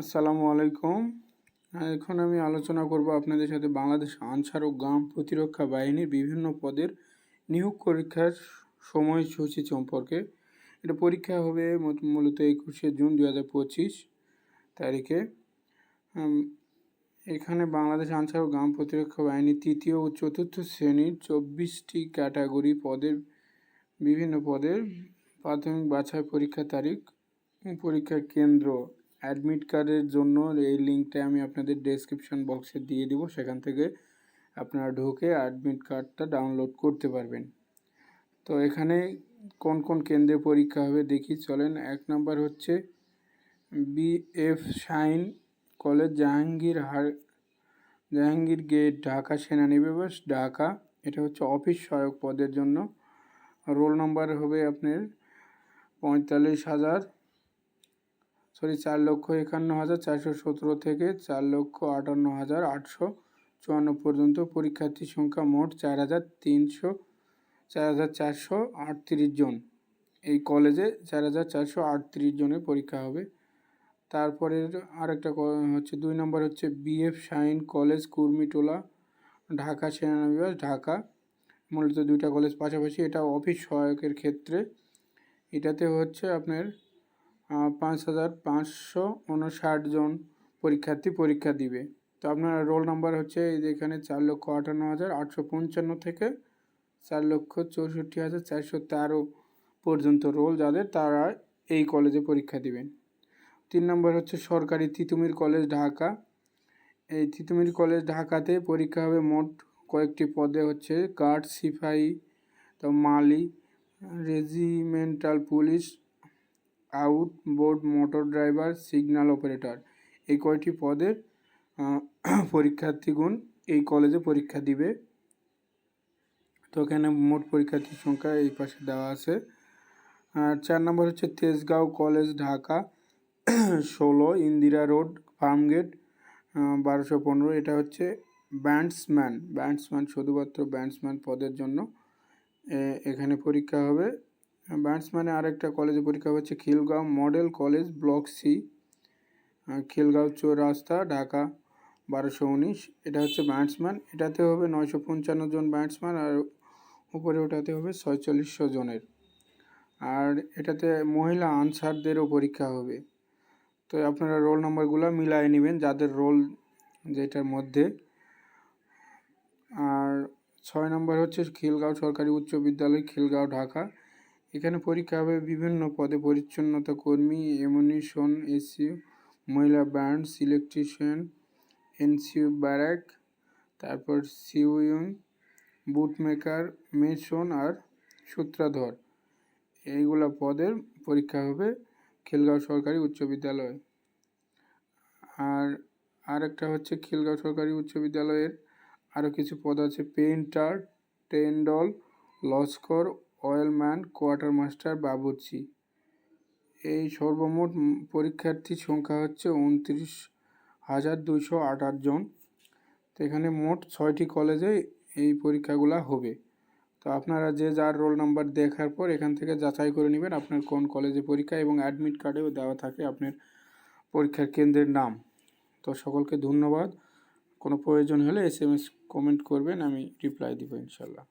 আসসালামু আলাইকুম। এখন আমি আলোচনা করব আপনাদের সাথে বাংলাদেশ আনসার ও গ্রাম প্রতিরক্ষা বাহিনীর বিভিন্ন পদের নিয়োগ পরীক্ষার সময়সূচি সম্পর্কে। এটা পরীক্ষা হবে মূলত একুশে জুন দু হাজার পঁচিশ তারিখে। এখানে বাংলাদেশ আনসার ও গ্রাম প্রতিরক্ষা বাহিনীর তৃতীয় ও চতুর্থ শ্রেণির চব্বিশটি ক্যাটাগরি পদের, বিভিন্ন পদের প্রাথমিক বাছাই পরীক্ষার তারিখ পরীক্ষার কেন্দ্র। অ্যাডমিট কার্ডের জন্য এই লিঙ্কটা আমি আপনাদের ডেসক্রিপশন বক্সে দিয়ে দিব। সেখান থেকে আপনারা ঢুকে অ্যাডমিট কার্ডটা ডাউনলোড করতে পারবেন। তো এখানে কোন কোন কেন্দ্রে পরীক্ষা হবে দেখি, চলেন এক নম্বর হচ্ছে B F Shaheen college, Jahangir হার, জাহাঙ্গীর গেট ঢাকা সেনানিবাস, ঢাকা। এটা হচ্ছে অফিস সহায়ক পদের জন্য। রোল নাম্বার হবে আপনার পঁয়তাল্লিশ হাজার সরি, চার লক্ষ একান্ন হাজার চারশো সতেরো থেকে চার লক্ষ আটান্ন হাজার আটশো চুয়ান্ন পর্যন্ত পরীক্ষার্থী সংখ্যা মোট চার হাজার তিনশো, চার হাজার চারশো আটত্রিশ জন। এই কলেজে চার হাজার চারশো আটত্রিশ জনের পরীক্ষা হবে। তারপরে আরেকটা হচ্ছে দুই নম্বর হচ্ছে B F Shaheen college Kurmitola, Dhaka সেনানিবাস, Dhaka. মূলত দুইটা কলেজ পাশাপাশি এটা অফিস সহায়কের ক্ষেত্রে। এটাতে হচ্ছে আপনার পাঁচ হাজার পাঁচশো উনষাট জন পরীক্ষার্থী পরীক্ষা দিবে। তো আপনার রোল নাম্বার হচ্ছে এখানে চার লক্ষ আটান্ন হাজার আটশো পঞ্চান্ন থেকে চার লক্ষ চৌষট্টি হাজার চারশো তেরো পর্যন্ত রোল যাদের, তারা এই কলেজে পরীক্ষা দিবেন। তিন নম্বর হচ্ছে সরকারি তিতুমির কলেজ ঢাকা। এই তিতুমির কলেজ ঢাকাতে পরীক্ষা হবে মোট কয়েকটি পদে, হচ্ছে গার্ড, সিপাহী, তো মালি, regimental police outboard motor driver signal operator. এই কয়টি পদের পরীক্ষার্থীগণ এই কলেজে পরীক্ষা দিবে? তো এখানে মোট পরীক্ষার্থীর সংখ্যা এই পাশে দেওয়া আছে। আর চার নম্বর হচ্ছে তেজগাঁও কলেজ, ঢাকা, ষোলো ইন্দিরা রোড, ফার্মগেট বারোশো পনেরো। এটা হচ্ছে ব্যান্ডসম্যান ব্যান্ডসম্যান শুধুমাত্র ব্যান্ডসম্যান পদের জন্য এখানে পরীক্ষা হবে। ব্যান্ডসম্যানে আরেকটা কলেজে পরীক্ষা হচ্ছে Khilgaon model college block C Khilgaon চৌরাস্তা, ঢাকা বারোশো উনিশ। এটা হচ্ছে ব্যাটসম্যান এটাতে হবে নয়শো পঞ্চান্ন জন ব্যাটসম্যান আর উপরে ওটাতে হবে ছয়চল্লিশশো জনের। আর এটাতে মহিলা আনসারদেরও পরীক্ষা হবে। তো আপনারা রোল নাম্বারগুলো মিলাই নেবেন যাদের রোল যেটার মধ্যে। আর ছয় নম্বর হচ্ছে খিলগাঁও সরকারি উচ্চ বিদ্যালয়, খিলগাঁও, ঢাকা। এখানে পরীক্ষা হবে বিভিন্ন পদে পরিচ্ছন্নতা কর্মী এমনিশন এসিউ মহিলা ব্যান্ড ইলেকট্রিশিয়ান এনসিউ ব্যারাক তারপর সিউইং বুটমেকার মেশন আর সূত্রাধর। এইগুলা পদের পরীক্ষা হবে খিলগাঁও সরকারি উচ্চ বিদ্যালয়। আর আরেকটা হচ্ছে খিলগাঁও সরকারি উচ্চ বিদ্যালয়ের আরও কিছু পদ আছে পেইন্টার টেন্ডল লস্কর অয়েলম্যান কোয়ার্টার মাস্টার, বাবুর্চি। এই সর্বমোট পরীক্ষার্থীর সংখ্যা হচ্ছে উনত্রিশ হাজার দুশো আঠাশ জন। তো এখানে মোট ছয়টি কলেজে এই পরীক্ষাগুলো হবে। তো আপনারা যে যার রোল নাম্বার দেখার পর এখান থেকে যাচাই করে নেবেন আপনার কোন কলেজে পরীক্ষা এবং অ্যাডমিট কার্ডেও দেওয়া থাকে আপনার পরীক্ষার কেন্দ্রের নাম। তো সকলকে ধন্যবাদ। কোনো প্রয়োজন হলে এস এম এস কমেন্ট করবেন, আমি রিপ্লাই দিব ইনশাল্লাহ